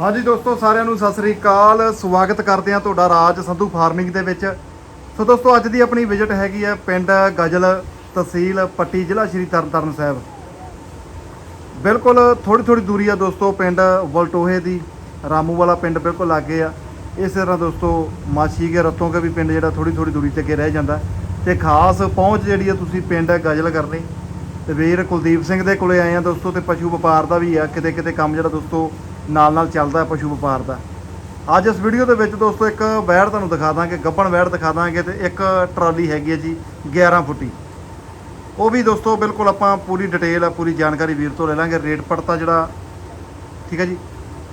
ਹਾਂਜੀ ਦੋਸਤੋ, ਸਾਰਿਆਂ ਨੂੰ ਸਤਿ ਸ੍ਰੀ ਅਕਾਲ। ਸਵਾਗਤ ਕਰਦੇ ਹਾਂ ਤੁਹਾਡਾ ਰਾਜ ਸੰਧੂ ਫਾਰਮਿੰਗ ਦੇ ਵਿੱਚ। ਸੋ ਦੋਸਤੋ, ਅੱਜ ਦੀ ਆਪਣੀ ਵਿਜ਼ਿਟ ਹੈਗੀ ਹੈ ਪਿੰਡ ਗਜਲ ਤਹਿਸੀਲ ਪੱਟੀ ਜ਼ਿਲ੍ਹਾ ਸ਼੍ਰੀ ਤਰਨਤਾਰਨ ਸਾਹਿਬ। ਬਿਲਕੁਲ ਥੋੜੀ ਥੋੜੀ ਦੂਰੀ ਆ ਦੋਸਤੋ, ਪਿੰਡ ਵਲਟੋਹੇ ਦੀ। ਰਾਮੂ ਵਾਲਾ ਪਿੰਡ ਬਿਲਕੁਲ ਲਾਗੇ ਆ। ਇਸ ਤਰ੍ਹਾਂ ਦੋਸਤੋ, ਮਾਛੀ ਕੇ ਰਤੋਂ ਕੇ ਵੀ ਪਿੰਡ ਜਿਹੜਾ ਥੋੜੀ ਥੋੜੀ ਦੂਰੀ ਤੇ ਅੱਗੇ ਰਹਿ ਜਾਂਦਾ। ਤੇ ਖਾਸ ਪਹੁੰਚ ਜਿਹੜੀ ਆ ਤੁਸੀਂ ਪਿੰਡ ਗਜਲ ਕਰਨੀ। ਤੇ ਵੀਰ ਕੁਲਦੀਪ ਸਿੰਘ ਦੇ ਕੋਲੇ ਆਏ ਆ ਦੋਸਤੋ, ਤੇ ਪਸ਼ੂ ਵਪਾਰ ਦਾ ਵੀ ਆ। ਕਿਤੇ ਕਿਤੇ ਕੰਮ ਜਿਹੜਾ ਦੋਸਤੋ ਨਾਲ ਨਾਲ ਚੱਲਦਾ ਪਸ਼ੂ ਵਪਾਰ ਦਾ। ਅੱਜ ਇਸ ਵੀਡੀਓ ਦੇ ਵਿੱਚ ਦੋਸਤੋ ਇੱਕ ਵੈੜ ਤੁਹਾਨੂੰ ਦਿਖਾ ਦਾਂਗੇ, ਗੱਬਣ ਵੈੜ ਦਿਖਾ ਦਾਂਗੇ ਤੇ ਇੱਕ ਟਰਾਲੀ ਹੈਗੀ ਹੈ ਜੀ 11 ਫੁੱਟੀ। ਉਹ ਵੀ ਦੋਸਤੋ ਬਿਲਕੁਲ ਆਪਾਂ ਪੂਰੀ ਡਿਟੇਲ ਆ ਪੂਰੀ ਜਾਣਕਾਰੀ ਵੀਰ ਤੋਂ ਲੈ ਲਾਂਗੇ। ਰੇਟ ਪੜਤਾ ਜਿਹੜਾ, ਠੀਕ ਹੈ ਜੀ,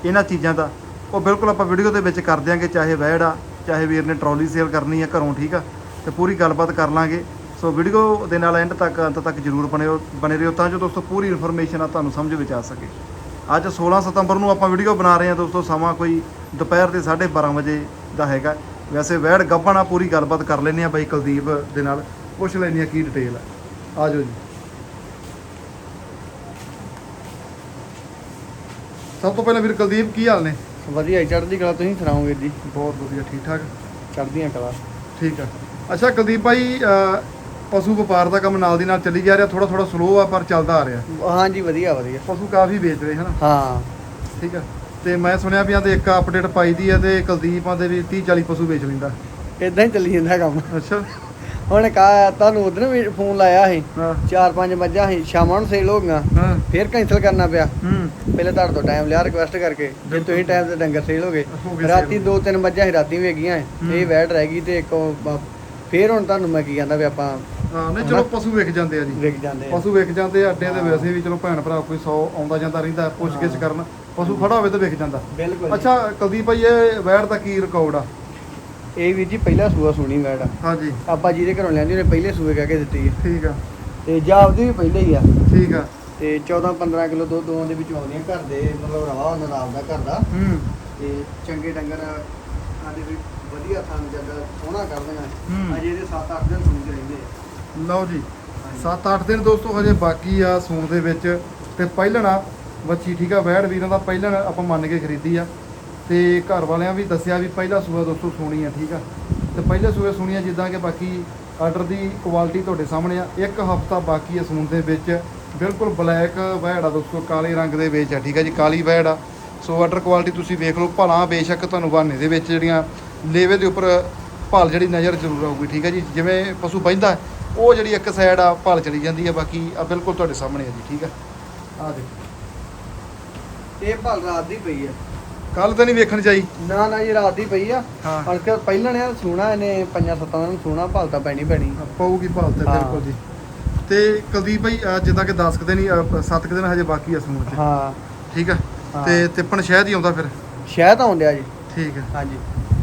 ਇਹਨਾਂ ਚੀਜ਼ਾਂ ਦਾ। ਉਹ ਬਿਲਕੁਲ ਆਪਾਂ ਵੀਡੀਓ ਦੇ ਵਿੱਚ ਕਰ ਦਿਆਂਗੇ, ਚਾਹੇ ਵੈੜ ਆ, ਚਾਹੇ ਵੀਰ ਨੇ ਟਰਾਲੀ ਸੇਲ ਕਰਨੀ ਆ ਘਰੋਂ, ਠੀਕ ਆ, ਤੇ ਪੂਰੀ ਗੱਲਬਾਤ ਕਰ ਲਾਂਗੇ। ਸੋ ਵੀਡੀਓ ਦੇ ਨਾਲ ਐਂਡ ਤੱਕ, ਅੰਤ ਤੱਕ ਜਰੂਰ ਬਣੇ ਰਹੋ ਬਣੇ ਰਹੋ ਤਾਂ ਜੋ ਦੋਸਤੋ ਪੂਰੀ ਇਨਫੋਰਮੇਸ਼ਨ ਆ ਤੁਹਾਨੂੰ ਸਮਝ ਵਿੱਚ ਆ ਸਕੇ। ਅੱਜ 16 ਸਤੰਬਰ ਨੂੰ ਆਪਾਂ ਵੀਡੀਓ ਬਣਾ ਰਹੇ ਹਾਂ ਦੋਸਤੋ ਸਮਾਂ ਕੋਈ ਦੁਪਹਿਰ ਦੇ 12:30 ਵਜੇ ਦਾ ਹੈਗਾ। ਵੈਸੇ ਵੈੜ ਗੱਭਣ ਆ ਪੂਰੀ ਗੱਲਬਾਤ ਕਰ ਲੈਂਦੇ ਆ ਬਾਈ ਕੁਲਦੀਪ ਦੇ ਨਾਲ। ਪੁੱਛ ਲੈਂਦੇ ਆ ਕੀ ਡਿਟੇਲ ਆ। ਆ ਜਾਓ ਜੀ। ਸਭ ਤੋਂ ਪਹਿਲਾਂ ਵੀਰ ਕੁਲਦੀਪ ਕੀ ਹਾਲ ਨੇ? ਵਧੀਆ ਚੜ੍ਹਦੀ ਕਲਾ ਤੁਸੀਂ ਸੁਣਾਓਗੇ ਜੀ? ਬਹੁਤ ਵਧੀਆ ਠੀਕ ਠਾਕ ਚੜ੍ਹਦੀਆਂ ਕਲਾ। ਠੀਕ ਆ। ਅੱਛਾ ਕੁਲਦੀਪ ਭਾਈ ਪਸ਼ੂ ਵਪਾਰ ਦਾ ਕੰਮ ਨਾਲ ਦੀ ਨਾਲ ਚੱਲੀ ਜਾ ਰਿਹਾ ਥੋੜਾ ਥੋੜਾ ਸਲੋ ਆ ਪਰ ਚੱਲਦਾ ਆ ਰਿਹਾ। ਹਾਂਜੀ ਵਧੀਆ ਵਧੀਆ। ਪਸ਼ੂ ਕਾਫੀ ਵੇਚ ਰਹੇ ਹਨ? ਹਾਂ। ਠੀਕ ਆ। ਤੇ ਮੈਂ ਸੁਣਿਆ ਵੀ ਆਂਦੇ ਇੱਕ ਅਪਡੇਟ ਪਾਈ ਦੀ ਆ ਤੇ ਕੁਲਦੀਪਾਂ ਦੇ ਵੀ 30 40 ਪਸ਼ੂ ਵੇਚ ਲੈਂਦਾ। ਇਦਾਂ ਹੀ ਚੱਲੀ ਜਾਂਦਾ ਕੰਮ। ਅੱਛਾ। ਹੁਣ ਕਾ ਤੁਹਾਨੂੰ ਉਧਰ ਵੀ ਫੋਨ ਲਾਇਆ ਸੀ। ਹਾਂ। ਚਾਰ ਪੰਜ ਮੱਝਾਂ ਸੀ ਸ਼ਾਮਾਂ ਨੂੰ ਸੇਲ ਹੋ ਗਈਆਂ। ਹਾਂ। ਫੇਰ ਕੈਂਸਲ ਕਰਨਾ ਪਿਆ। ਹੂੰ। ਪਹਿਲੇ ਤੁਹਾਡੇ ਤੋਂ ਟਾਈਮ ਲਿਆ ਰਿਕੁਐਸਟ ਕਰਕੇ ਜੇ ਤੁਸੀਂ ਟਾਈਮ ਤੇ ਡੰਗਰ ਸੇਲ ਹੋ ਗਏ। ਹੋ ਗਏ ਰਾਤੀ। ਦੋ ਤਿੰਨ ਮੱਝਾਂ ਸੀ ਰਾਤੀ ਵੀ ਹੈਗੀਆਂ ਹੂੰ। ਇਹ ਵੈਟ ਰਹਿ ਗਈ ਤੇ ਇੱਕ ਉਹ ਬ- ਫੇਰ ਹੁਣ ਤੁਹਾਨੂੰ ਮੈਂ ਕੀ ਕਹਿੰਦਾ ਵੀ ਆਪਾਂ ਹਾਂ ਨਹੀਂ ਚਲੋ ਪਸ਼ੂ ਵੇਖ ਜਾਂਦੇ ਆ ਜੀ। ਵਿਕ ਜਾਂਦੇ ਆ। ਪਸ਼ੂ ਵੇਖ ਜਾਂਦੇ ਆ ਅੱਡੇ ਦੇ ਵੈਸੇ ਵੀ ਚਲੋ ਭੈਣ ਭਰਾ ਕੋਈ 100 ਆਉਂਦਾ ਜਾਂਦਾ ਰਹਿੰਦਾ ਪੁੱਛ ਗਿੱਛ। ਕਰਨ ਪਸ਼ੂ ਖੜਾ ਹੋਵੇ ਤਾਂ ਵੇਖ ਜਾਂਦਾ। ਬਿਲਕੁਲ। ਅੱਛਾ ਕੁਲਦੀਪ ਭਾਈ ਇਹ ਵੈੜ ਦਾ ਕੀ ਰਿਕਾਰਡ ਆ? ਇਹ ਵੀ ਜੀ ਪਹਿਲਾ ਸੂਆ ਸੁਣੀ ਵੈਟ ਹਾਂਜੀ ਆਪਾਂ ਜਿਹਦੇ ਘਰੋਂ ਲੈਂਦੀ ਉਹਨੇ ਪਹਿਲੇ ਸੂਏ ਕਹਿ ਕੇ ਦਿੱਤੀ ਹੈ ਠੀਕ ਆ। ਤੇ ਜਾਪਦੀ ਵੀ ਪਹਿਲੇ ਹੀ ਆ। ਠੀਕ ਆ। ਤੇ 14 15 ਕਿਲੋ ਦੁੱਧ ਦੋਵਾਂ ਦੇ ਵਿੱਚ ਆਉਂਦੀਆਂ ਘਰ ਦੇ ਮਤਲਬ ਰਵਾ ਉਹਨਾਂ ਦਾ ਆਪਦਾ ਘਰ ਦਾ। ਹੂੰ। ਤੇ ਚੰਗੇ ਡੰਗਰ ਆਦੇ ਵੀ ਵਧੀਆ ਥਾਂ ਜੱਗਾ ਸੋਹਣਾ ਕਰਦੀਆਂ ਹੂੰ। ਅਜੇ ਇਹਦੇ 7-8 ਦਿਨ ਸੁਣਦੇ ਰਹਿੰਦੇ ਆ। ਲਓ ਜੀ 7-8 ਦਿਨ ਦੋਸਤੋ ਹਜੇ ਬਾਕੀ ਆ ਸੂਣ ਦੇ ਵਿੱਚ। ਤੇ ਪਹਿਲਣਾ ਬੱਚੀ ਠੀਕ ਆ, ਵੈੜ ਵੀਰਾਂ ਦਾ ਪਹਿਲਣ ਆਪਾਂ ਮੰਨ ਕੇ ਖਰੀਦੀ ਆ। ਤੇ ਘਰ ਵਾਲਿਆਂ ਵੀ ਦੱਸਿਆ ਵੀ ਪਹਿਲਾ ਸੂਆ ਦੋਸਤੋ ਸੋਣੀ ਆ, ਠੀਕ ਆ। ਤੇ ਪਹਿਲੇ ਸੂਏ ਸੋਣੀ ਆ, ਜਿੱਦਾਂ ਕਿ ਬਾਕੀ ਆਰਡਰ ਦੀ ਕੁਆਲਿਟੀ ਤੁਹਾਡੇ ਸਾਹਮਣੇ ਆ। ਇੱਕ ਹਫਤਾ ਬਾਕੀ ਆ ਸੂਣ ਦੇ ਵਿੱਚ। ਬਿਲਕੁਲ ਬਲੈਕ ਵੈੜ ਆ ਦੋਸਤੋ, ਕਾਲੇ ਰੰਗ ਦੇ ਵਿੱਚ ਆ, ਠੀਕ ਆ ਜੀ, ਕਾਲੀ ਵੈੜ ਆ। ਸੋ ਆਰਡਰ ਕੁਆਲਿਟੀ ਤੁਸੀਂ ਵੇਖ ਲਓ, ਭਲਾ ਬੇਸ਼ੱਕ ਤੁਹਾਨੂੰ ਬਹਾਨੇ ਦੇ ਵਿੱਚ ਜਿਹੜੀਆਂ ਲੇਵੇ ਦੇ ਉੱਪਰ ਭਾਲ ਜਿਹੜੀ ਨਜ਼ਰ ਜ਼ਰੂਰ ਆਊਗੀ, ਠੀਕ ਹੈ ਜੀ। ਜਿਵੇਂ ਪਸ਼ੂ ਬਹਿੰਦਾ ਉਹ ਜਿਹੜੀ ਇੱਕ ਸਾਈਡ ਆ ਭਾਲ ਚਲੀ ਜਾਂਦੀ ਹੈ ਬਾਕੀ ਆ ਬਿਲਕੁਲ ਤੁਹਾਡੇ ਸਾਹਮਣੇ ਆ ਜੀ ਠੀਕ ਆ? ਆ ਦੇਖੋ। ਇਹ ਭਲ ਰਾਤ ਦੀ ਪਈ ਆ। ਕੱਲ ਤਾਂ ਨਹੀਂ ਵੇਖਣ ਚਾਹੀ ਨਾ ਨਾ ਇਹ ਰਾਤ ਦੀ ਪਈ ਆ। ਹਾਂ। ਹੁਣ ਕਿ ਪਹਿਲਾਂ ਨੇ ਸੋਣਾ ਇਹਨੇ ਪੰਜਾਂ ਸੱਤਾਂ ਦਿਨ ਸੋਣਾ ਭਲ ਤਾਂ ਪੈਣੀ ਪੈਣੀ। ਪਊਗੀ ਭਾਲ ਤੇ ਹਾਂ। ਬਿਲਕੁਲ ਜੀ। ਤੇ ਕੁਲਦੀਪ ਭਾਈ ਅਹ ਜਿੱਦਾਂ ਕਿ 10 ਕੁ ਦਿਨ ਹੀ 7 ਕੁ ਦਿਨ ਹਜੇ ਬਾਕੀ ਆ ਸੂਣ ਚ ਹਾਂ। ਠੀਕ ਆ? ਹਾਂ। ਤੇ ਤਿੱਪਣ ਸ਼ਹਿਦ ਹੀ ਆਉਂਦਾ ਫਿਰ? ਸ਼ਹਿਦ ਆਉਂਦਿਆ ਜੀ। ਠੀਕ ਹੈ ਹਾਂਜੀ।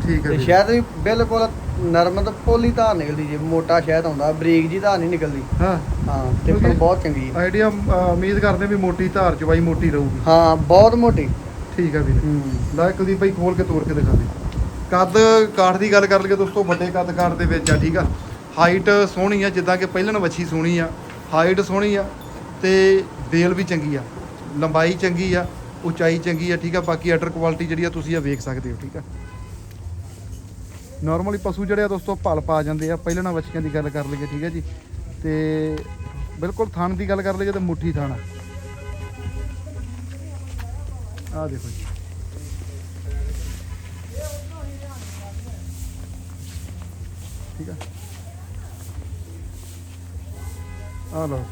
ਠੀਕ ਹੈ ਤੇ ਜੀ। ਸ਼ਹਿਦ ਵੀ ਬਿਲਕੁਲ ਨਰਮ ਤੇ ਪੋਲੀ ਧਾਰ ਨਿਕਲਦੀ ਜੀ ਮੋਟਾ ਸ਼ਹਿਦ ਆਉਂਦਾ ਬਰੀਕ ਜੀ ਧਾਰ ਨਹੀਂ ਨਿਕਲਦੀ। ਹਾਂ। ਹਾਂ ਤੇ ਕਿਉਂਕਿ- ਬਹੁਤ ਚੰਗੀ ਹੈ। ਆਈਡੀਆ ਉਮੀਦ ਕਰਦੇ ਵੀ ਮੋਟੀ ਧਾਰ ਚ ਬਾਈ ਮੋਟੀ ਰਹੂਗੀ। ਹਾਂ ਬਹੁਤ ਮੋਟੀ। ਠੀਕ ਹੈ ਵੀਰੇ। ਹੂੰ। ਲੈ ਕੁਲਦੀਪ ਭਾਈ ਖੋਲ ਕੇ ਤੋੜ ਕੇ ਦਿਖਾ ਦੇ। ਕੱਦ ਕਾਠ ਦੀ ਗੱਲ ਕਰ ਲਈਏ ਦੋਸਤੋ ਵੱਡੇ ਕੱਦ ਕਾਠ ਦੇ ਵਿੱਚ ਆ ਠੀਕ ਆ। ਹਾਈਟ ਸੋਹਣੀ ਆ ਜਿੱਦਾਂ ਕਿ ਪਹਿਲਣ ਵੱਛੀ ਸੋਹਣੀ ਆ। ਹਾਈਟ ਸੋਹਣੀ ਆ ਤੇ ਬੇਲ ਵੀ ਚੰਗੀ ਆ। ਲੰਬਾਈ ਚੰਗੀ ਆ ਉਚਾਈ ਚੰਗੀ ਆ ਠੀਕ ਆ। ਬਾਕੀ ਆਰਡਰ ਕੁਆਲਿਟੀ ਜਿਹੜੀ ਆ ਤੁਸੀਂ ਆ ਵੇਖ ਸਕਦੇ ਹੋ ਠੀਕ ਆ। ਨਾਰਮਲੀ ਪਸ਼ੂ ਜਿਹੜੇ ਆ ਦੋਸਤੋ ਪਲ ਪਾ ਜਾਂਦੇ ਆ। ਪਹਿਲਾਂ ਪਹਿਲਣਾ ਵੱਛੀਆਂ ਦੀ ਗੱਲ ਕਰ ਲਈਏ, ਠੀਕ ਹੈ ਜੀ? ਤੇ ਬਿਲਕੁਲ ਥਣ ਦੀ ਗੱਲ ਕਰ ਲਈਏ ਤਾਂ ਮੁੱਠੀ ਥਣ। ਆ ਦੇਖੋ ਜੀ। ਠੀਕ ਆ? ਆ ਲਓ।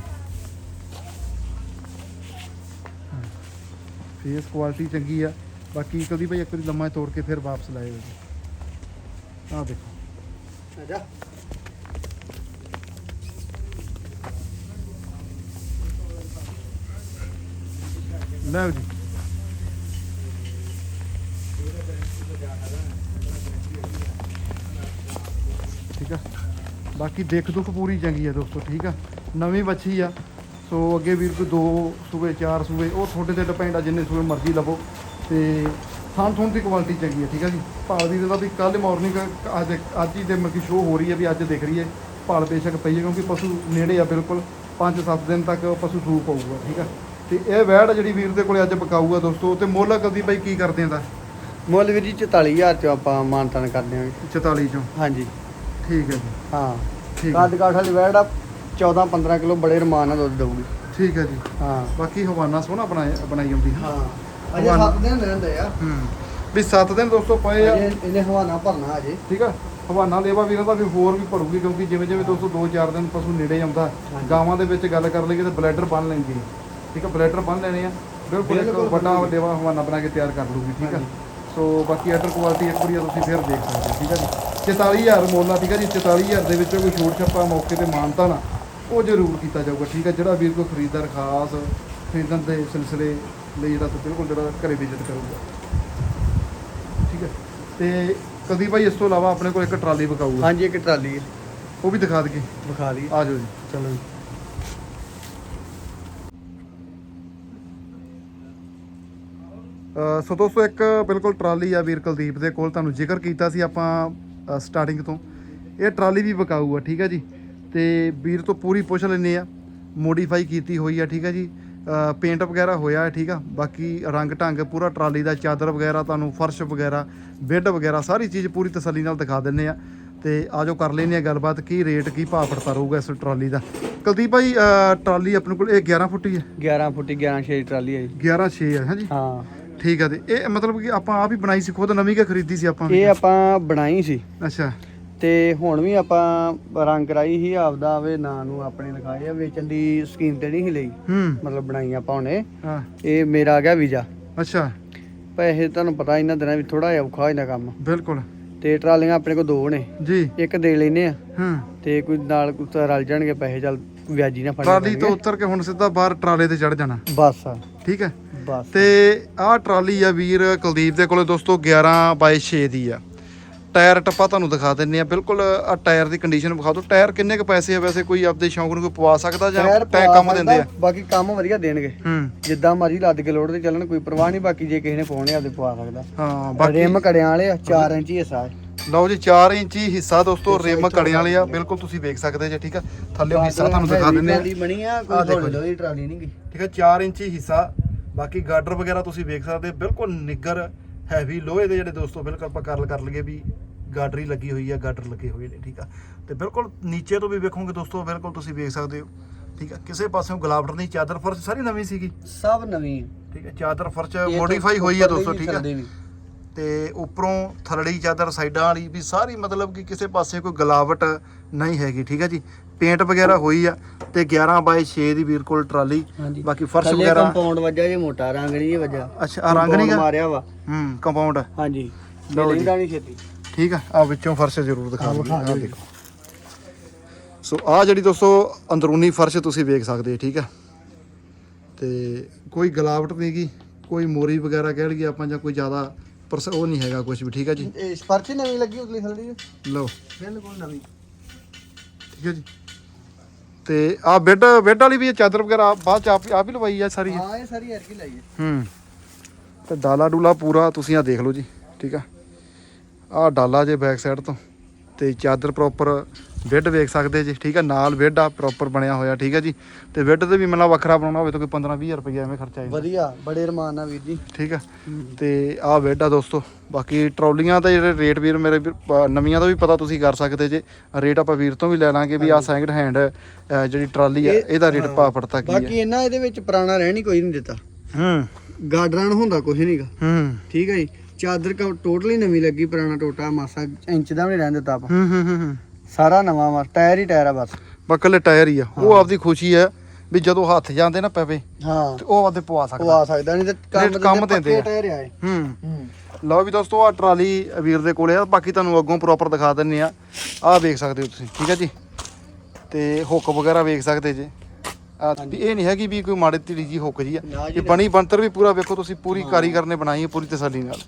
ਫੇਸ ਕੁਆਲਿਟੀ ਚੰਗੀ ਆ। ਬਾਕੀ ਕਦੀ ਭਾਈ ਇੱਕ ਵਾਰੀ ਲੰਮਾ ਤੋੜ ਕੇ ਫਿਰ ਵਾਪਸ ਲਾਏ ਜੀ ਆ ਦੇਖੋ ਅੱਛਾ ਲਓ ਜੀ। ਠੀਕ ਆ। ਬਾਕੀ ਦੇਖ ਦੁੱਖ ਪੂਰੀ ਚੰਗੀ ਆ ਦੋਸਤੋ ਠੀਕ ਆ। ਨਵੀਂ ਵੱਛੀ ਆ। ਸੋ ਅੱਗੇ ਵੀਰ ਕੋਈ ਦੋ ਸੂਏ ਚਾਰ ਸੂਏ ਉਹ ਤੁਹਾਡੇ ਤੇ ਡਿਪੈਂਡ ਆ ਜਿੰਨੇ ਸੂਏ ਮਰਜ਼ੀ ਲਵੋ। ਤੇ ਥਾਂ ਥੋਂ ਦੀ ਕੁਆਲਿਟੀ ਚੰਗੀ ਆ ਠੀਕ ਆ ਜੀ। ਭਾਲ ਦੀ ਦਾ ਵੀ ਕੱਲ ਮਾਰਨਿੰਗ ਅੱਜ ਅੱਜ ਹੀ ਦੇ ਮੱਕੀ ਸ਼ੋ ਹੋ ਰਹੀ ਹੈ ਵੀ ਅੱਜ ਦਿਖ ਰਹੀ ਹੈ। ਭਾਲ ਬੇਸ਼ੱਕ ਪਈ ਹੈ ਕਿਉਂਕਿ ਪਸ਼ੂ ਨੇੜੇ ਆ ਬਿਲਕੁਲ 5-7 ਦਿਨ ਤੱਕ ਪਸ਼ੂ ਸੂਪ ਪਊਗਾ ਠੀਕ ਆ ਤੇ ਇਹ ਵੈੜ ਜਿਹੜੀ ਵੀਰ ਦੇ ਕੋਲੇ ਅੱਜ ਬਕਾਊ ਆ ਦੋਸਤੋ ਤੇ ਮੁੱਲ ਕਦੀ ਬਾਈ ਕੀ ਕਰਦੇ ਆਂ ਦਾ ਮੁੱਲ ਵੀਰ ਜੀ 44000 ਚ ਆਪਾਂ ਮਾਨਤਾਨ ਕਰਦੇ ਹਾਂ 44 ਚੋਂ? ਹਾਂਜੀ। ਠੀਕ ਹੈ ਜੀ। ਹਾਂ। ਠੀਕ ਕੱਦ ਕਾਠ ਵਾਲੀ ਵੈੜ ਆ 14 15 ਕਿਲੋ ਬੜੇ ਰਮਾਨ ਨਾਲ ਦੁੱਧ ਦਊਗੀ। ਠੀਕ ਹੈ ਜੀ। ਹਾਂ। ਬਾਕੀ ਹਵਾਨਾ ਸੋਹਣਾ ਬਣਾਇਆ ਬਣਾਈ ਹੁੰਦੀ ਹਾਂ। ਅਜੇ ਹਵਾਨਾ- 7 ਦਿਨ ਰਹਿੰਦੇ ਆ। ਹੂੰ। ਵੀ 7 ਦਿਨ ਦੋਸਤੋ ਪਏ ਆ। ਅਜੇ ਇਹਨੇ ਹਵਾਨਾ ਭਰਨਾ ਅਜੇ। ਠੀਕ ਆ? ਹਵਾਨਾ ਲੇਵਾ ਵੀਰਾਂ ਦਾ ਵੀ ਹੋਰ ਵੀ ਭਰੂਗੀ ਕਿਉਂਕਿ ਜਿਵੇਂ ਜਿਵੇਂ ਦੋਸਤੋ 2-4 ਦਿਨ ਪਸ਼ੂ ਨੇੜੇ ਆਉਂਦਾ। ਗਾਵਾਂ ਦੇ ਵਿੱਚ ਗੱਲ ਕਰ ਲਈਏ ਤਾਂ ਬਲੈਡਰ ਬੰਨ ਲੈਂਦੀ ਹੈ ਠੀਕ ਆ? ਬਲੈਡਰ ਬੰਨ ਲੈਣੇ ਆ। ਬਿਲਕੁਲ ਇੱਕ ਵੱਡਾ। ਲੇਵਾ ਹਵਾਨਾ ਬਣਾ ਕੇ ਤਿਆਰ ਕਰ ਲੂਗੀ ਠੀਕ ਆ। ਸੋ ਬਾਕੀ ਆਰਡਰ ਕੁਆਲਿਟੀ ਇੱਕ ਵਾਰੀ ਤੁਸੀਂ ਫਿਰ ਦੇਖ ਸਕਦੇ ਹੋ ਠੀਕ ਆ ਜੀ? 44000 ਮੁੱਲ ਠੀਕ ਆ ਜੀ? 44000 ਦੇ ਵਿੱਚੋਂ ਕੋਈ ਛੋਟ ਛੱਪਾ ਮੌਕੇ ਤੇ ਮਾਨਤਾ ਨਾ ਉਹ ਜ਼ਰੂਰ ਕੀਤਾ ਜਾਊਗਾ ਠੀਕ ਆ? ਜਿਹੜਾ ਵੀਰ ਕੋਈ ਖਰੀਦਦਾਰ ਖਾਸ ਖਰੀਦਣ ਦੇ ਸਿਲਸਿਲੇ ਲਈ ਜਿਹੜਾ ਬਿਲਕੁਲ ਜਿਹੜਾ ਘਰੇ ਵਿਜ਼ਿਟ ਕਰੂਗਾ। ਠੀਕ ਹੈ? ਤੇ ਕਦੀ ਭਾਈ ਇਸ ਤੋਂ ਇਲਾਵਾ ਆਪਣੇ ਕੋਲ ਇੱਕ ਟਰਾਲੀ ਵਿਕਾਊ ਹਾਂਜੀ ਇੱਕ ਟਰਾਲੀ। ਹੈ ਉਹ ਵੀ ਦਿਖਾ ਦਈਏ। ਵਿਖਾ ਲਈ। ਆ ਜਾਓ ਜੀ। ਚਲੋ ਜੀ। ਸੋ ਦੋਸਤੋ ਇੱਕ ਬਿਲਕੁਲ ਟਰਾਲੀ ਆ ਵੀਰ ਕੁਲਦੀਪ ਦੇ ਕੋਲ। ਤੁਹਾਨੂੰ ਜ਼ਿਕਰ ਕੀਤਾ ਸੀ ਆਪਾਂ ਸਟਾਰਟਿੰਗ ਤੋਂ। ਇਹ ਟਰਾਲੀ ਵੀ ਵਿਕਾਊ ਆ ਠੀਕ ਹੈ ਜੀ? ਤੇ ਵੀਰ ਤੋਂ ਪੂਰੀ ਪੁੱਛ ਲੈਂਦੇ ਆ। ਮੋਡੀਫਾਈ ਕੀਤੀ ਹੋਈ ਆ ਠੀਕ ਹੈ ਜੀ? ਪੇਂਟ ਵਗੈਰਾ ਹੋਇਆ ਹੈ ਠੀਕ ਆ? ਬਾਕੀ ਰੰਗ ਢੰਗ ਪੂਰਾ ਟਰਾਲੀ ਦਾ ਚਾਦਰ ਵਗੈਰਾ ਤੁਹਾਨੂੰ ਫਰਸ਼ ਵਗੈਰਾ ਬੈੱਡ ਵਗੈਰਾ ਸਾਰੀ ਚੀਜ਼ ਪੂਰੀ ਤਸੱਲੀ ਨਾਲ ਦਿਖਾ ਦਿੰਨੇ ਆ। ਤੇ ਆਜੋ ਕਰ ਲੈਂਦੇ ਆ ਗੱਲਬਾਤ ਕੀ ਰੇਟ ਕੀ ਭਾਅ ਪੜਤਾ ਰਹੂਗਾ ਇਸ ਟਰਾਲੀ ਦਾ। ਕੁਲਦੀਪ ਭਾਈ ਟਰਾਲੀ ਆਪਣੇ ਕੋਲ ਇਹ 11 ਫੁੱਟ ਹੀ ਹੈ? 11 ਫੁੱਟੀ 11 ਛੇ ਦੀ ਟਰਾਲੀ ਹੈ ਜੀ। 11 6 ਹੈ ਹਾਂਜੀ ਹਾਂ। ਠੀਕ ਆ ਤੇ ਇਹ ਮਤਲਬ ਕਿ ਆਪਾਂ ਆਪ ਹੀ ਬਣਾਈ ਸੀ ਖੁਦ ਨਵੀਂ ਕਿ ਖਰੀਦੀ ਸੀ ਆਪਾਂ ਇਹ ਆਪਾਂ ਬਣਾਈ ਸੀ। ਅੱਛਾ। ਤੇ ਹੁਣ ਵੀ ਆਪਾਂ ਰੰਗ ਕਰਾਈ ਸੀ ਆਪਦਾ ਵੇ ਨਾਂ ਨੂੰ ਆਪਣੇ ਲਿਖਾਏ ਆ ਵੇਚਣ ਦੀ ਸਕੀਮ ਤੇ ਨਹੀਂ ਸੀ ਲਈ। ਹੂੰ। ਮਤਲਬ ਬਣਾਈ ਆਪਾਂ ਹੁਣੇ। ਹਾਂ। ਇਹ ਮੇਰਾ ਆ ਗਿਆ ਵੀਜ਼ਾ। ਅੱਛਾ। ਪੈਸੇ ਤੁਹਾਨੂੰ ਪਤਾ ਇਹਨਾਂ ਦਿਨਾਂ ਵਿੱਚ ਥੋੜਾ ਜਿਹਾ ਔਖਾ ਹੋ ਜਾਂਦਾ ਕੰਮ। ਬਿਲਕੁਲ। ਤੇ ਟਰਾਲੀਆਂ ਆਪਣੇ ਕੋਲ ਦੋ ਨੇ। ਜੀ। ਇੱਕ ਦੇ ਲੈਨੇ ਆ। ਹੂੰ। ਤੇ ਕੋਈ ਨਾਲ ਕੁਝ ਰਲ ਜਾਣਗੇ ਪੈਸੇ ਚੱਲ ਵਿਆਜੀ ਨਾ ਫੜ ਟਰਾਲੀ ਤੋਂ ਉਤਰ ਕੇ ਹੁਣ ਸਿੱਧਾ ਬਾਹਰ ਟਰਾਲੇ ਤੇ ਚੜ ਜਾਣਾ। ਬਸ। ਠੀਕ ਹੈ। ਬਸ। ਤੇ ਆਹ ਟਰਾਲੀ ਆ ਵੀਰ ਕੁਲਦੀਪ ਦੇ ਕੋਲੇ ਦੋਸਤੋ 11 ਬਾਈ 6 ਦੀ ਆ। ਟਾਇਰ ਟੱਪਾ ਤੁਹਾਨੂੰ ਦਿਖਾ ਦਿੰਨੇ ਆ ਬਿਲਕੁਲ ਆ ਟਾਇਰ ਦੀ ਕੰਡੀਸ਼ਨ ਵਿਖਾ ਦਿਓ। ਟਾਇਰ ਕਿੰਨੇ ਕ ਪੈਸੇ ਆ ਵੈਸੇ? ਕੋਈ ਆਪਦੇ ਸ਼ੌਂਕ ਨੂੰ ਕੋਈ ਪਵਾ ਸਕਦਾ ਜਾਂ ਟਾਇਰ ਕੰਮ ਦਿੰਦੇ ਆ? ਬਾਕੀ ਕੰਮ ਵਧੀਆ ਦੇਣਗੇ। ਜਿੱਦਾਂ ਮਰਜ਼ੀ ਲੱਦ ਕੇ ਲੋਡ ਤੇ ਚੱਲਣ ਕੋਈ ਪਰਵਾਹ ਨਹੀਂ ਬਾਕੀ ਜੇ ਕਿਸੇ ਨੇ ਪਾਉਣੇ ਆਪਦੇ ਪਵਾ ਸਕਦਾ। ਹਾਂ ਬਾਕੀ ਰਿਮ ਕੜਿਆਂ ਵਾਲੇ ਆ 4 ਇੰਚੀ ਹਿੱਸਾ ਹੈ। ਲਓ ਜੀ 4 ਇੰਚੀ ਹਿੱਸਾ ਦੋਸਤੋ ਰਿਮ ਕੜਿਆਂ ਵਾਲੇ ਆ। ਬਿਲਕੁਲ ਤੁਸੀਂ ਵੇਖ ਸਕਦੇ ਜੇ ਠੀਕ ਆ? ਥੱਲੇ ਹਿੱਸਾ ਤੁਹਾਨੂੰ ਦਿਖਾ ਦਿੰਨੇ ਆ। ਬਣੀ ਆ ਕੋਈ ਹੌਲੀ ਹੌਲੀ ਟਰਾਲੀ ਨਹੀਂ ਗਈ ਠੀਕ ਹੈ 4 ਇੰਚੀ ਹਿੱਸਾ। ਬਾਕੀ ਗਾਡਰ ਵਗੈਰਾ ਤੁਸੀਂ ਵੇਖ ਸਕਦੇ ਬਿਲਕੁਲ ਨਿੱਗਰ ਹੈਵੀ ਲੋਹੇ ਦੇ ਜਿਹੜੇ ਦੋਸਤੋ ਬਿਲਕੁਲ ਆਪਾਂ ਕਰ ਕਰ ਲਈਏ ਵੀ ਗਾਡਰੀ ਲੱਗੀ ਹੋਈ ਆ ਗਾਡਰ ਲੱਗੇ ਹੋਏ ਨੇ ਠੀਕ ਆ। ਤੇ ਬਿਲਕੁਲ ਨੀਚੇ ਤੋਂ ਵੀ ਵੇਖੋਗੇ ਦੋਸਤੋ ਬਿਲਕੁਲ ਤੁਸੀਂ ਵੇਖ ਸਕਦੇ ਹੋ ਠੀਕ ਆ। ਕਿਸੇ ਪਾਸਿਓਂ ਗਲਾਵਟਰ ਨਹੀਂ ਚਾਦਰ ਫਰਸ਼ ਸਾਰੀ ਨਵੀਂ ਸੀਗੀ। ਸਭ ਨਵੀਂ ਠੀਕ ਹੈ ਚਾਦਰ ਫਰਸ਼ ਮੋਡੀਫਾਈ ਹੋਈ ਹੈ ਉੱਪਰਲੀ ਦੋਸਤੋ ਠੀਕ ਆ। ਤੇ ਉੱਪਰੋਂ ਥਲੜੀ ਚਾਦਰ ਸਾਈਡਾਂ ਵਾਲੀ ਵੀ ਸਾਰੀ ਮਤਲਬ ਕਿ ਕਿਸੇ ਪਾਸੇ ਕੋਈ ਗਲਾਵਟ ਨਹੀਂ ਹੈਗੀ ਠੀਕ ਹੈ ਜੀ। ਪੇਂਟ ਵਗੈਰਾ ਹੋਈ ਆ ਤੇ 11 ਬਾਈ 6 ਦੀ ਵੀਰ ਕੋਲ ਟਰਾਲੀ ਹਾਂਜੀ। ਬਾਕੀ ਫਰਸ਼ ਥੱਲੇ ਵਗੈਰਾ। ਕੰਪਾਊਂਡ ਵੱਜਾ ਜੇ ਮੋਟਾ ਰੰਗ ਨਹੀਂ ਜੇ ਵੱਜਾ। ਅੱਛਾ ਆ ਰੰਗ ਨਹੀਂ ਗਾ? ਮਾਰਿਆ ਵਾ। ਹੂੰ ਕੰਪਾਊਂਡ ਹਾਂਜੀ। ਲਓ ਜੀ। ਨਹੀਂ ਛੇਤੀ। ਠੀਕ ਆ ਆ ਵਿੱਚੋਂ ਫਰਸ਼ ਜ਼ਰੂਰ ਦਿਖਾ ਆਹ ਦਿਓ ਆ ਜੀ। ਦੇਖੋ। ਸੋ ਆ ਜਿਹੜੀ ਦੋਸਤੋ ਅੰਦਰੂਨੀ ਫਰਸ਼ ਤੁਸੀਂ ਵੇਖ ਸਕਦੇ ਹੋ ਠੀਕ ਆ। ਤੇ ਕੋਈ ਗਲਾਵਟ ਨਹੀਂ ਗੀ ਕੋਈ ਮੋਰੀ ਵਗੈਰਾ ਕਹਿ ਲਈਏ ਆਪਾਂ ਜਾਂ ਕੋਈ ਜ਼ਿਆਦਾ ਪਰਸ ਉਹ ਨਹੀਂ ਹੈਗਾ ਕੁਝ ਵੀ ਠੀਕ ਆ ਜੀ? ਇਹ ਸਪਰਚ ਨਵੀਂ ਲੱਗੀ ਉਤਲੀ ਥੱਲੇ ਲਓ। ਬਿਲਕੁਲ ਨਵੀਂ। ਠੀਕ ਹੈ ਜੀ। ਤੇ ਆ ਬੈੱਡ ਬੈੱਡ ਵਾਲੀ ਵੀ ਚਾਦਰ ਵਗੈਰਾ ਬਾਅਦ ਚ ਆਪ ਆਪ ਹੀ ਲਵਾਈ ਆ ਸਾਰੀ? ਹਾਂ ਇਹ ਸਾਰੀ ਐਰਕੀ ਲਾਈ ਹੈ। ਹੂੰ। ਤੇ ਡਾਲਾ ਡੂਲਾ ਪੂਰਾ ਤੁਸੀਂ ਆ ਦੇਖ ਲਓ ਜੀ ਠੀਕ ਆ? ਆ ਡਾਲਾ ਜੇ ਬੈਕ ਸਾਈਡ ਤੋਂ ਤੇ ਚਾਦਰ ਪ੍ਰੋਪਰ ਬੈੱਡ ਵੇਖ ਸਕਦੇ ਜੀ ਠੀਕ ਆ? ਨਾਲ ਬੈੱਡ ਆ ਪ੍ਰੋਪਰ ਬਣਿਆ ਹੋਇਆ ਠੀਕ ਆ ਜੀ? ਤੇ ਬੈੱਡ ਤੇ ਵੀ ਮਤਲਬ ਵੱਖਰਾ ਬਣਾਉਣਾ ਹੋਵੇ ਤਾਂ ਕੋਈ 15 20 ਰੁਪਏ ਐਵੇਂ ਖਰਚਾ ਆਏਗਾ ਵਧੀਆ ਬੜੇ ਰਮਾਨ ਨਾਲ ਵੀਰ ਜੀ। ਠੀਕ ਆ? ਤੇ ਆ ਬੈੱਡ ਆ ਦੋਸਤੋ ਬਾਕੀ ਟਰੋਲੀਆਂ ਦਾ ਜਿਹੜੇ ਰੇਟ ਵੀਰ ਮੇਰੇ ਨਵੀਆਂ ਦਾ ਵੀ ਪਤਾ ਤੁਸੀਂ ਕਰ ਸਕਦੇ ਜੇ। ਰੇਟ ਆਪਾਂ ਵੀਰ ਤੋਂ ਵੀ ਲੈ ਲਾਂਗੇ ਵੀ ਆ ਸੈਕਿੰਡ ਹੈਂਡ ਜਿਹੜੀ ਟਰਾਲੀ ਆ ਇਹ- ਇਹਦਾ ਰੇਟ ਹਾਂ। ਪਾ ਫੜਤਾ ਕੀ ਬਾਕੀ ਹੈ ਇਹਨਾਂ ਇਹਦੇ ਵਿੱਚ ਪੁਰਾਣਾ ਰਹਿਣ ਹੀ ਕੋਈ ਨਹੀਂ ਦਿੱਤਾ। ਹੂੰ। ਗਾਡਰਾਂ ਨੂੰ ਹੁੰਦਾ ਕੁਝ ਨਹੀਂਗਾ ਹੂੰ। ਠੀਕ ਹੈ ਜੀ। ਚਾਦਰ ਕਾ ਟੋਟਲੀ ਨਵੀਂ ਲੱਗੀ ਪੁਰਾਣਾ ਟੋਟਾ ਮਾਸਾ ਇੰਚ ਦਾ ਵੀ ਨਹੀਂ ਰਹਿਣ ਦਿੱਤਾ ਆਪਾਂ। ਹੂੰ ਹੂੰ ਹੂੰ ਹੂੰ। ਸਾਰਾ ਨਵਾਂ ਵਾ ਟਾਇਰ ਹੀ ਟਾਇਰ ਆ ਬਸ। ਬਕਲੇ ਟਾਇਰ ਹੀ ਆ। ਉਹ ਆਪਦੀ ਖੁਸ਼ੀ ਹੈ ਵੀ ਜਦੋਂ ਹੱਥ ਜਾਂਦੇ ਨਾ ਪਵੇ ਹਾਂ। ਤੇ ਉਹ ਆਪਦੇ ਪਵਾ ਸਕਦਾ। ਆ ਸਕਦਾ ਨਹੀਂ ਤੇ ਕੰਮ ਦਿੰਦੇ ਆ। ਟਾਇਰ ਆਏ। ਹੂੰ। ਹੂੰ। ਲਓ ਵੀ ਦੋਸਤੋ ਆ ਟਰਾਲੀ ਵੀਰ ਦੇ ਕੋਲੇ ਆ ਬਾਕੀ ਤੁਹਾਨੂੰ ਅੱਗੋਂ ਪ੍ਰੋਪਰ ਦਿਖਾ ਦਿੰਨੇ ਆ। ਆਹ ਵੇਖ ਸਕਦੇ ਹੋ ਤੁਸੀਂ ਠੀਕ ਹੈ ਜੀ? ਤੇ ਹੁੱਕ ਵਗੈਰਾ ਵੇਖ ਸਕਦੇ ਜੇ। ਆ ਇਹ ਨਹੀਂ ਹੈਗੀ ਵੀ ਕੋਈ ਮਾੜੀ ਢਿੱਲੀ ਜੀ ਹੁੱਕ ਜੀ ਆ। ਇਹ ਬਣੀ ਬੰਤਰ ਵੀ ਪੂਰਾ ਵੇਖੋ ਤੁਸੀਂ ਪੂਰੀ ਕਾਰੀਗਰ ਨੇ ਬਣਾਈ ਹੈ ਪੂਰੀ ਤਸੱਲੀ ਨਾਲ।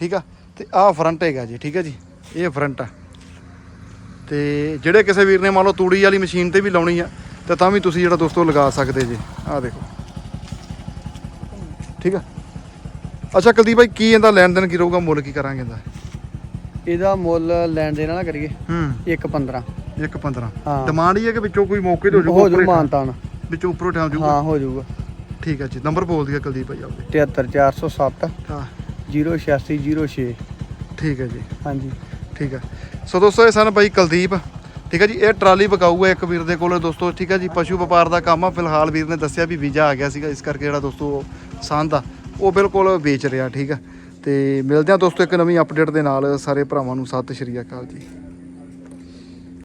ਠੀਕ ਆ? ਤੇ ਆਹ ਫਰੰਟ ਹੈਗਾ ਜੀ ਠੀਕ ਹੈ ਜੀ? ਇਹ ਫਰੰਟ ਆ। ਤੇ ਜਿਹੜੇ ਕਿਸੇ ਵੀਰ ਨੇ ਮੰਨ ਲਓ ਤੂੜੀ ਵਾਲੀ ਮਸ਼ੀਨ ਤੇ ਵੀ ਲਾਉਣੀ ਆ ਤੇ ਤਾਂ ਵੀ ਤੁਸੀਂ ਜਿਹੜਾ ਦੋਸਤੋ ਲਗਾ ਸਕਦੇ ਜੀ। ਆਹ ਦੇਖੋ। ਠੀਕ ਆ? ਅੱਛਾ ਕੁਲਦੀਪ ਭਾਈ ਕੀ ਇਹਦਾ ਲੈਣ ਦੇਣ ਕੀ ਰਹੂਗਾ? ਮੁੱਲ ਕੀ ਕਰਾਂਗੇ ਇਹਦਾ? ਇਹਦਾ ਮੁੱਲ ਲੈਣ ਦੇਣ ਨਾ ਕਰੀਏ। ਹੂੰ। 1.15 ਇੱਕ 15 ਹਾਂ। ਡਿਮਾਂਡ ਹੀ ਹੈ ਕਿ ਵਿੱਚੋਂ ਕੋਈ ਮੌਕੇ ਤੇ ਹੋ ਜਾਊਗਾ ਹੀ ਮਾਨਤਾਨ। ਵਿੱਚੋਂ ਉੱਪਰੋਂ ਠਾਂ ਜਾਊਗਾ? ਹਾਂ ਹੋ ਜਾਊਗਾ। ਠੀਕ ਹੈ ਜੀ। ਨੰਬਰ ਬੋਲ ਦਿਆ ਕੁਲਦੀਪ ਭਾਈ ਆਪਦੇ। 73407 ਹਾਂ। 08606 ਠੀਕ ਹੈ ਜੀ। ਹਾਂਜੀ। ਠੀਕ ਆ ਸੋ ਦੋਸਤੋ, ਇਹ ਸਨ ਬਾਈ ਕੁਲਦੀਪ। ਠੀਕ ਹੈ ਜੀ, ਇਹ ਟਰਾਲੀ ਬਕਾਊ ਹੈ ਇੱਕ ਵੀਰ ਦੇ ਕੋਲ ਦੋਸਤੋ, ਠੀਕ ਹੈ ਜੀ। ਪਸ਼ੂ ਵਪਾਰ ਦਾ ਕੰਮ ਆ। ਫਿਲਹਾਲ ਵੀਰ ਨੇ ਦੱਸਿਆ ਵੀ ਵੀਜ਼ਾ ਆ ਗਿਆ ਸੀਗਾ, ਇਸ ਕਰਕੇ ਜਿਹੜਾ ਦੋਸਤੋ ਸੰਦ ਆ, ਉਹ ਬਿਲਕੁਲ ਵੇਚ ਰਿਹਾ, ਠੀਕ ਆ ਤੇ ਮਿਲਦੇ ਹਾਂ ਦੋਸਤੋ ਇੱਕ ਨਵੀਂ ਅਪਡੇਟ ਦੇ ਨਾਲ ਸਾਰੇ ਭਰਾਵਾਂ ਨੂੰ। ਸਤਿ ਸ਼੍ਰੀ ਅਕਾਲ ਜੀ।